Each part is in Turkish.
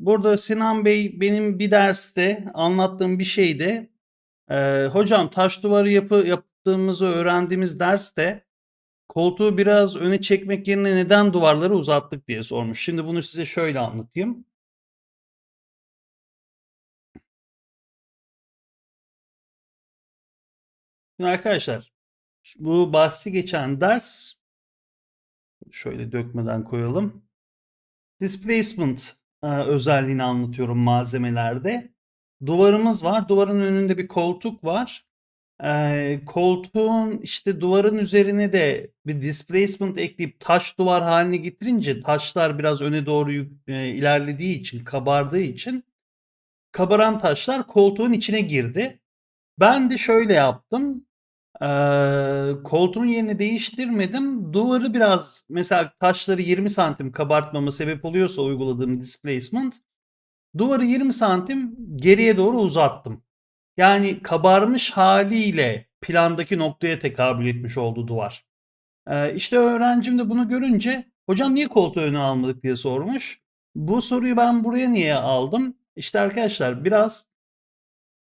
burada Sinan Bey benim bir derste anlattığım bir şeyde e, hocam taş duvarı yapı yaptığımızı öğrendiğimiz derste koltuğu biraz öne çekmek yerine neden duvarları uzattık diye sormuş. Şimdi bunu size şöyle anlatayım. Şimdi arkadaşlar bu bahsi geçen ders şöyle dökmeden koyalım. Displacement e, özelliğini anlatıyorum malzemelerde. Duvarımız var. Duvarın önünde bir koltuk var. E, koltuğun işte duvarın üzerine de bir displacement ekleyip taş duvar haline getirince taşlar biraz öne doğru e, ilerlediği için, kabardığı için kabaran taşlar koltuğun içine girdi. Ben de şöyle yaptım. Eee, koltuğun yerini değiştirmedim. Duvarı biraz mesela taşları 20 santim kabartmama sebep oluyorsa uyguladığım displacement duvarı 20 santim geriye doğru uzattım. Yani kabarmış haliyle plandaki noktaya tekabül etmiş oldu duvar. Eee, işte öğrencim de bunu görünce hocam niye koltuğu öne almadık diye sormuş. Bu soruyu ben buraya niye aldım? İşte arkadaşlar biraz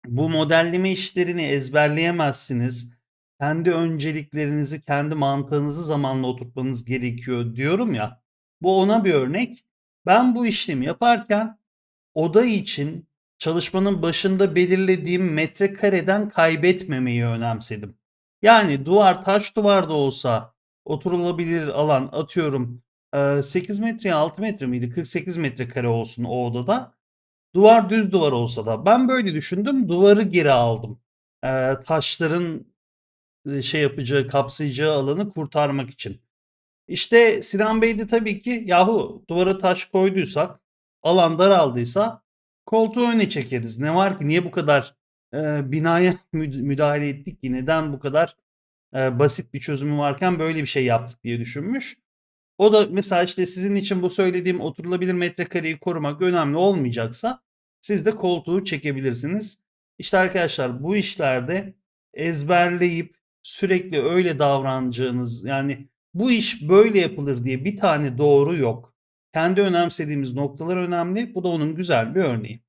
bu modelleme işlerini ezberleyemezsiniz. Kendi önceliklerinizi, kendi mantığınızı zamanla oturtmanız gerekiyor diyorum ya. Bu ona bir örnek. Ben bu işlemi yaparken oda için çalışmanın başında belirlediğim metrekareden kaybetmemeyi önemsedim. Yani duvar taş duvar da olsa oturulabilir alan atıyorum eee, 8 metreye 6 metre miydi? 48 metrekare olsun o odada. Duvar düz duvar olsa da ben böyle düşündüm. Duvarı geri aldım. Taşların şey yapacağı, kapsayacağı alanı kurtarmak için. İşte Sinan Bey de tabii ki yahu duvara taş koyduysak, alan daraldıysa koltuğu öne çekeriz. Ne var ki niye bu kadar e, binaya mü- müdahale ettik ki? Neden bu kadar e, basit bir çözümü varken böyle bir şey yaptık diye düşünmüş. O da mesela işte sizin için bu söylediğim oturulabilir metrekareyi korumak önemli olmayacaksa siz de koltuğu çekebilirsiniz. İşte arkadaşlar bu işlerde ezberleyip sürekli öyle davranacağınız yani bu iş böyle yapılır diye bir tane doğru yok. Kendi önemsediğimiz noktalar önemli. Bu da onun güzel bir örneği.